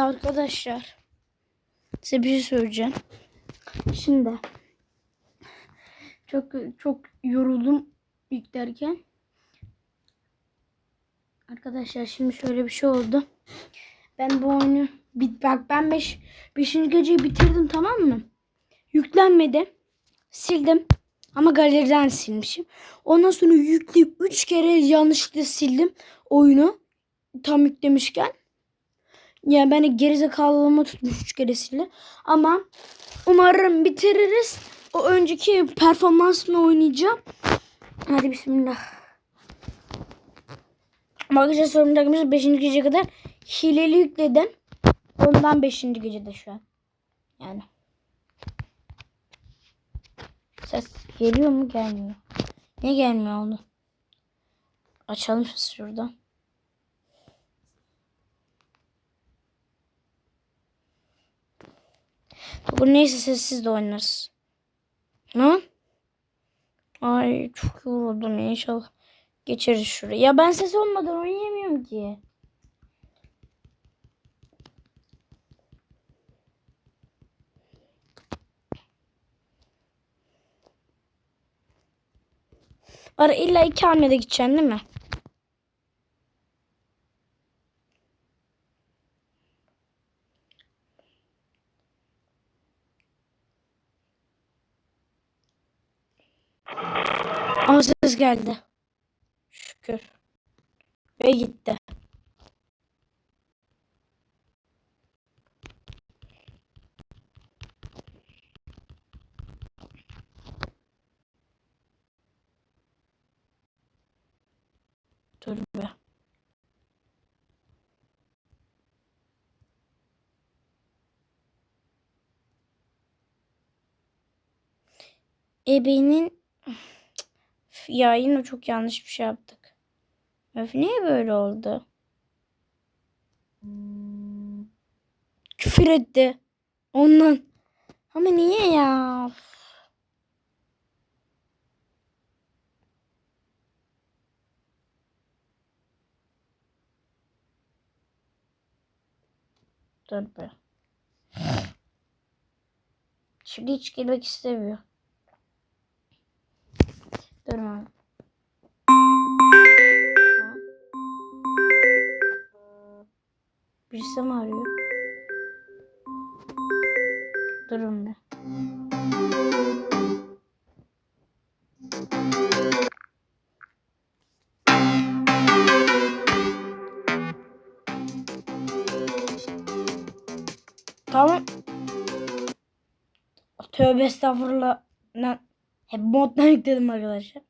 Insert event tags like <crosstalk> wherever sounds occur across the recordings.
Arkadaşlar size bir şey söyleyeceğim. Şimdi çok çok yoruldum yüklerken. Arkadaşlar şimdi şöyle bir şey oldu. Ben bu oyunu bit bak ben 5 5. geceyi bitirdim tamam mı? Yüklenmedi. Sildim. Ama galeriden silmişim. Ondan sonra yükleyip 3 kere yanlışlıkla sildim oyunu. Tam yüklemişken. Yani ben de gerizekalılığımı tutmuş 3 kere sildi. Ama umarım bitiririz. O önceki performansımla oynayacağım. Hadi bismillah. Arkadaşlar takımız 5. gece kadar hileli yükledim. Ondan 5. gecede şu an. Yani. Ses geliyor mu gelmiyor. Ne gelmiyor oldu? Açalım şuradan. Bu neyse sessiz de oynarız. Ne? Ay çok yoruldum inşallah. Geçeriz şuraya. Ya ben ses olmadan oynayamıyorum ki. Ara illa iki hamlede gideceksin değil mi? Ses geldi. Şükür. Ve gitti. Dur be. Ebenin ya yine çok yanlış bir şey yaptık. Öf niye böyle oldu? Küfür etti. Ondan. Ama niye ya? Dur be. Şimdi hiç gelmek istemiyor. Durma. Birisi mi arıyor? Durun bir. Tamam. Tövbe estağfurullah. Ne? Hep moddan <laughs> yükledim arkadaşlar.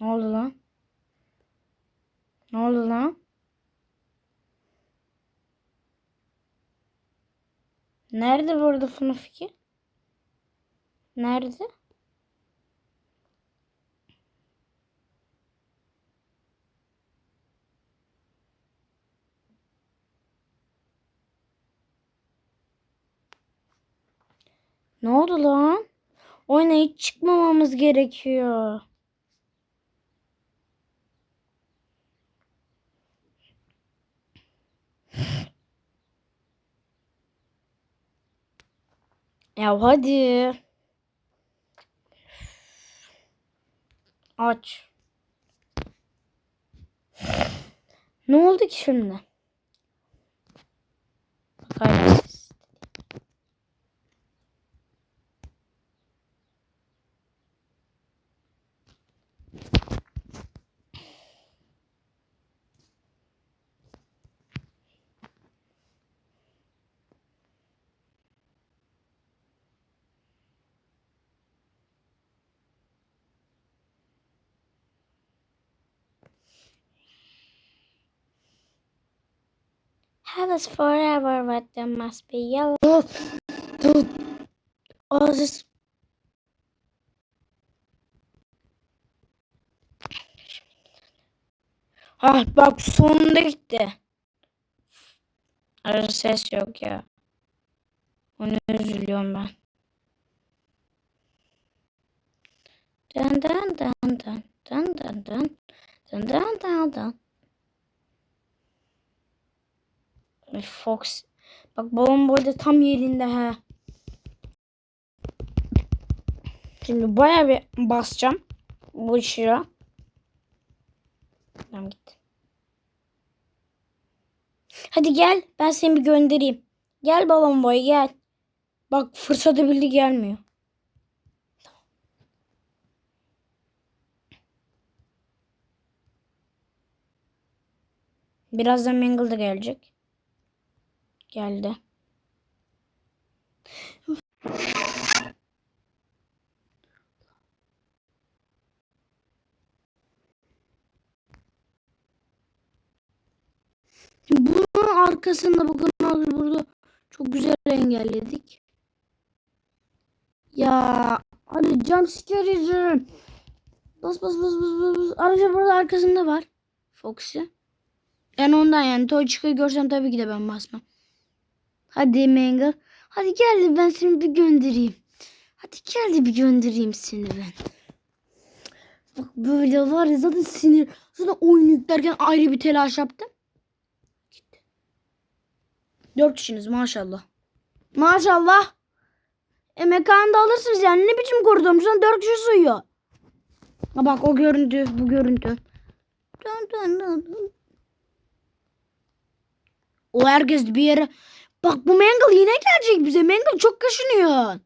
Ne oldu lan? Ne oldu lan? Nerede burada FNAF 2? Nerede? Ne oldu lan? Oyuna hiç çıkmamamız gerekiyor. Ya hadi. Aç. Ne oldu ki şimdi? İs forever, but there must be yellow. Oh, this... Ah bak sonunda gitti. Arada ses yok ya. Onu üzülüyorum ben. Dın dın dın dın dın dın dın dın dın dın dın. Ay, Fox. Bak balon boy da tam yerinde ha. Şimdi bayağı bir basacağım. Bu ışığa. Tamam gitti. Hadi gel ben seni bir göndereyim. Gel balon boy gel. Bak fırsatı bildi gelmiyor. Birazdan Mangle da gelecek. Geldi. Bunun arkasında bakın burada çok güzel engelledik. Ya hadi jump scare izin. Bas bas bas bas bas. bas. Ayrıca burada arkasında var. Foxy. Yani ondan yani Toychicka'yı görsem tabii ki de ben basmam. Hadi Mangle. Hadi gel de ben seni bir göndereyim. Hadi gel de bir göndereyim seni ben. Bak böyle var ya zaten sinir. Zaten oyun yüklerken ayrı bir telaş yaptım. Gitti. Dört kişiniz maşallah. Maşallah. E mekanı da alırsınız yani ne biçim koridorumuzdan dört kişi suyuyor. Ha bak o görüntü bu görüntü. Dön dön. dön. O herkes bir yere... Bak bu Mangle yine gelecek bize. Mangle çok kaşınıyor.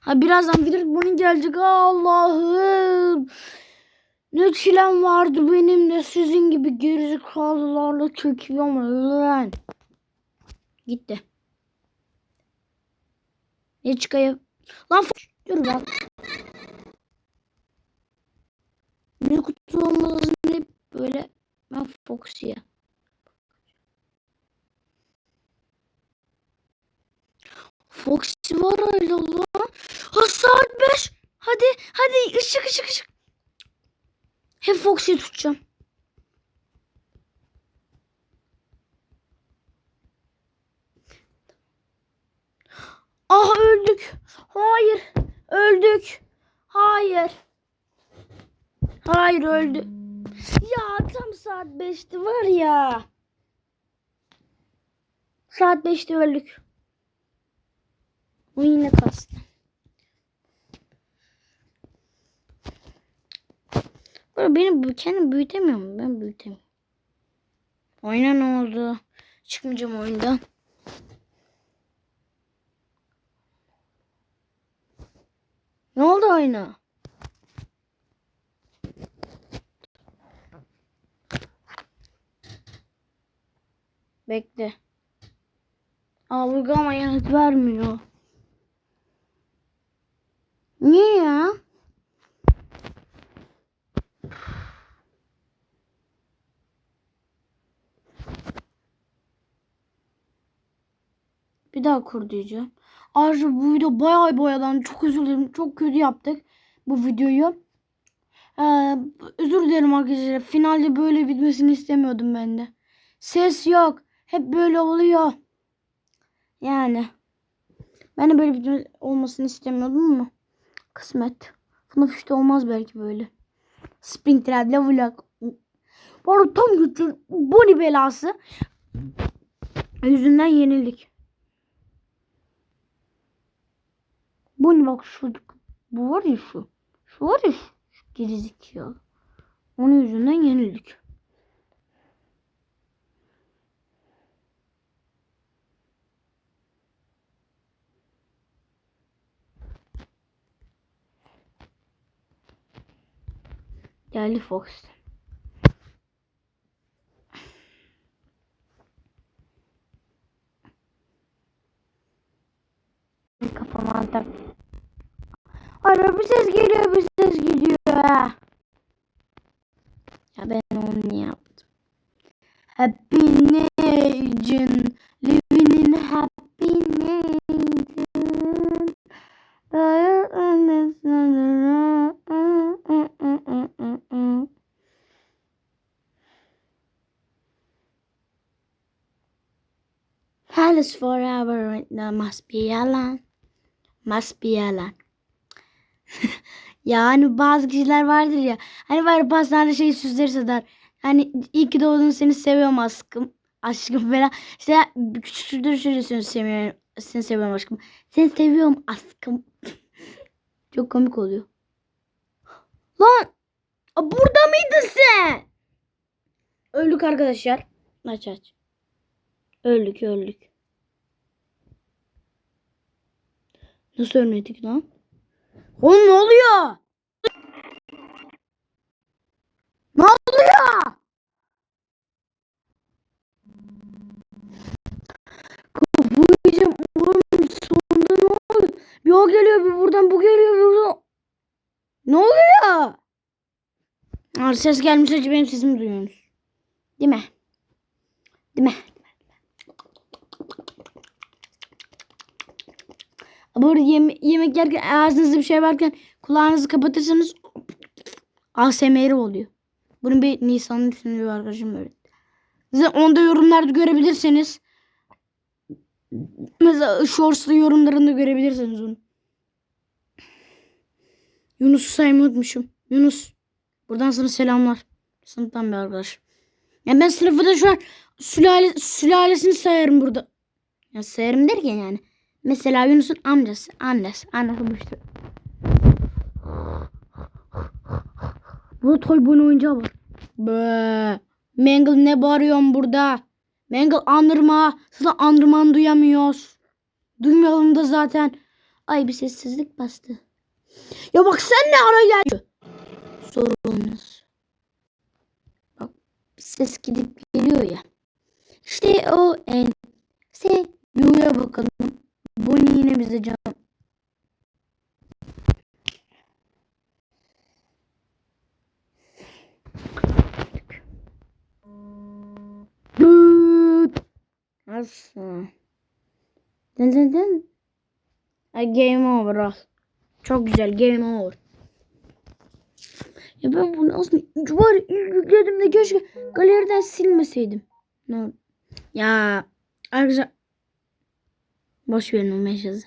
Ha birazdan bir bunun gelecek. Allah'ım. Ne çilem vardı benim de sizin gibi gerizekalılarla çekiyorum lan. Gitti. Ne çıkıyor? Lan dur bak. Bir kutu olmasın hep böyle ben Foxy'ye. Foxy var öyle lan. Ha saat 5. Hadi hadi ışık ışık ışık. Hep Foxy'yi tutacağım. Ah öldük. Hayır. Öldük. Hayır. Hayır öldü. Ya tam saat 5'ti var ya. Saat 5'te öldük. Bu yine kastı. Böyle benim bu kendim büyütemiyor mu? Ben büyütemiyorum. Oyuna ne oldu? Çıkmayacağım oyundan. Ne oldu oyuna? Bekle. Algı ama yanıt vermiyor. Niye ya? Bir daha kur diyeceğim. Ayrıca bu video bayağı boyadan çok özür. Çok kötü yaptık bu videoyu. Ee, özür dilerim arkadaşlar. Finalde böyle bitmesini istemiyordum ben de. Ses yok. Hep böyle oluyor. Yani. Ben de böyle bir olmasını istemiyordum ama. Kısmet. FNAF işte olmaz belki böyle. Springtrap'le vlog. Bu arada tam güçlü Bonnie belası. Yüzünden yenildik. Bonnie bak şu. Bu var ya şu. Şu var ya şu gerizekalı. Onun yüzünden yenildik. Geldi Fox. Kafama tak. Ara bir ses geliyor bir ses gidiyor. Ya ben onu yaptım? Happy. Living Alice forever no, must be yalan. Must be yalan. <laughs> ya hani bazı kişiler vardır ya. Hani var pastanede şey süsleri satar. Yani iyi ki doğdun seni seviyorum aşkım. Aşkım falan. İşte küçüktür şöyle seni seviyorum. Seni seviyorum aşkım. Seni seviyorum aşkım. <laughs> Çok komik oluyor. Lan! Burada mıydın sen? Öldük arkadaşlar. Aç aç. Öldük öldük. Nasıl ölmedik lan? Oğlum ne oluyor? Ne oluyor? Bu bizim oğlum sonunda ne oluyor? Bir o geliyor bir buradan bu geliyor bir buradan. Ne oluyor? Aa, ses gelmiş acı benim sesimi duyuyorsunuz. Değil mi? Değil mi? Bu arada yeme yemek yerken ağzınızda bir şey varken kulağınızı kapatırsanız ASMR oluyor. Bunun bir Nisan'ın üstünde bir arkadaşım öğretti. Siz onda yorumlarda görebilirseniz mesela Shorts'ta yorumlarında görebilirsiniz onu. Yunus'u saymayı unutmuşum. Yunus. Buradan sana selamlar. Sınıftan bir arkadaş. Yani ben sınıfı da şu an sülale, sülalesini sayarım burada. Ya sayarım derken yani. Mesela Yunus'un amcası, annesi, annesi bu işte. Burada toy boyun oyuncağı var. Be. Mangle ne bağırıyorsun burada? Mangle andırma. Sana andırmanı duyamıyoruz. Duymayalım da zaten. Ay bir sessizlik bastı. Ya bak sen ne ara gel. Sorunuz. Bak ses gidip geliyor ya. İşte o en. Nasıl? Dın dın dın. Ay, Game over al. Çok güzel game over. Ya ben bunu aslında var ilk yüklediğimde keşke galeriden silmeseydim. Ne? Ya arkadaşlar boş verin o meşazı.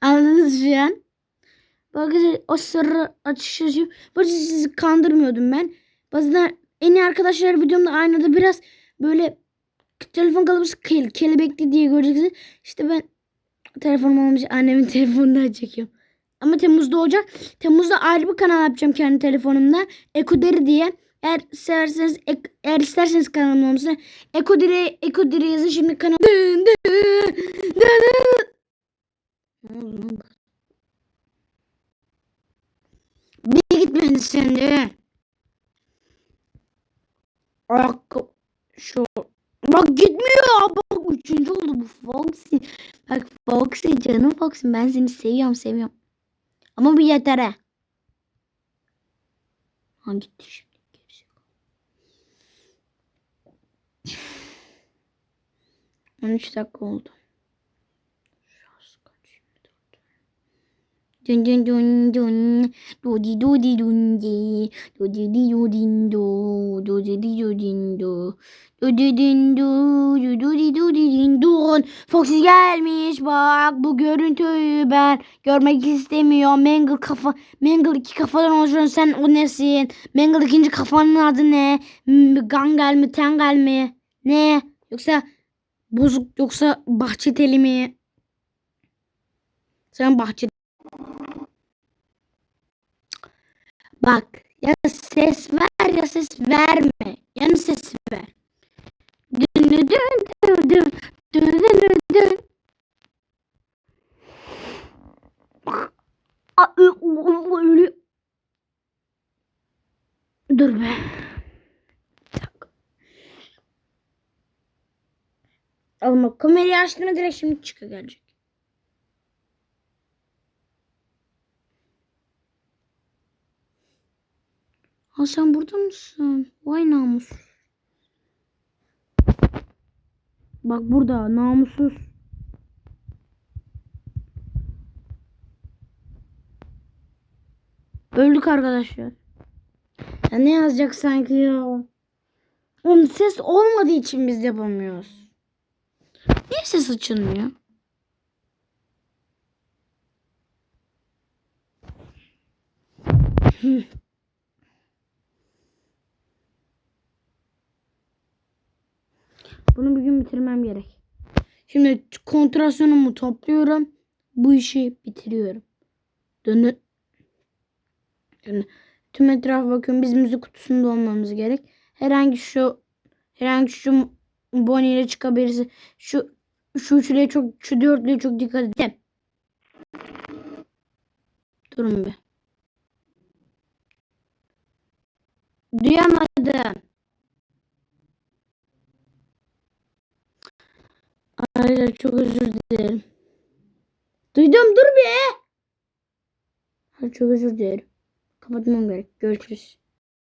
Anladınız şu an? Bakın o sırrı açışı Bakın sizi kandırmıyordum ben. Bazen en iyi arkadaşlar videomda aynada biraz böyle telefon kalıbısı kel, kelebekli diye göreceksiniz. İşte ben telefonum olmuş annemin <laughs> telefonundan çekiyorum. Ama Temmuz'da olacak. Temmuz'da ayrı bir kanal yapacağım kendi telefonumda. Ekoderi diye. Eğer severseniz, ek- eğer isterseniz kanalım olmasını. Ekoderi, Ekoderi yazın şimdi kanal. Dın dın? Bir gitmedi şimdi. Ayakkabı. Şu. Bak gitmiyor. Bak üçüncü oldu bu Foxy. Bak Foxy canım Foxy. Ben seni seviyorum seviyorum. Ama bir yeter he. Ha gitti şimdi. Gerizekalı. <sighs> 13 dakika oldu. Dun dun dun dun. Dudi dudi dun di. Dudi di dudin do. Dudi di dudin do. Dudi din do. Dudi dudi din dun. Foxy gelmiş bak bu görüntüyü ben görmek istemiyorum. Mangle kafa Mangle iki kafadan oluşan sen o nesin? Mangle ikinci kafanın adı ne? Gangel mi Tengel mi? Ne? Yoksa bozuk yoksa bahçeteli mi? Sen bahçe Bak ya ses ver ya ses verme. Yani ses ver. Dün dün dün dün dün dün dün. Dur be. Ama kamerayı açtığımda direkt şimdi çıkıyor gelecek. Ha sen burada mısın? Vay namus. Bak burada namussuz. Öldük arkadaşlar. Ya ne yazacak sanki ya? Oğlum ses olmadığı için biz yapamıyoruz. Niye ses açılmıyor? Hı. Bunu bir gün bitirmem gerek. Şimdi kontrasyonumu topluyorum. Bu işi bitiriyorum. Döndü. Yani tüm etrafa bakıyorum. Biz müzik kutusunda olmamız gerek. Herhangi şu herhangi şu Bonnie ile çıkabilirse şu şu üçlüye çok şu dörtlüye çok dikkat edin. Durun bir. Duyamadım. Hayır çok özür dilerim. Duydum dur. Hayır çok özür dilerim. Kapatmam gerek. Görüşürüz.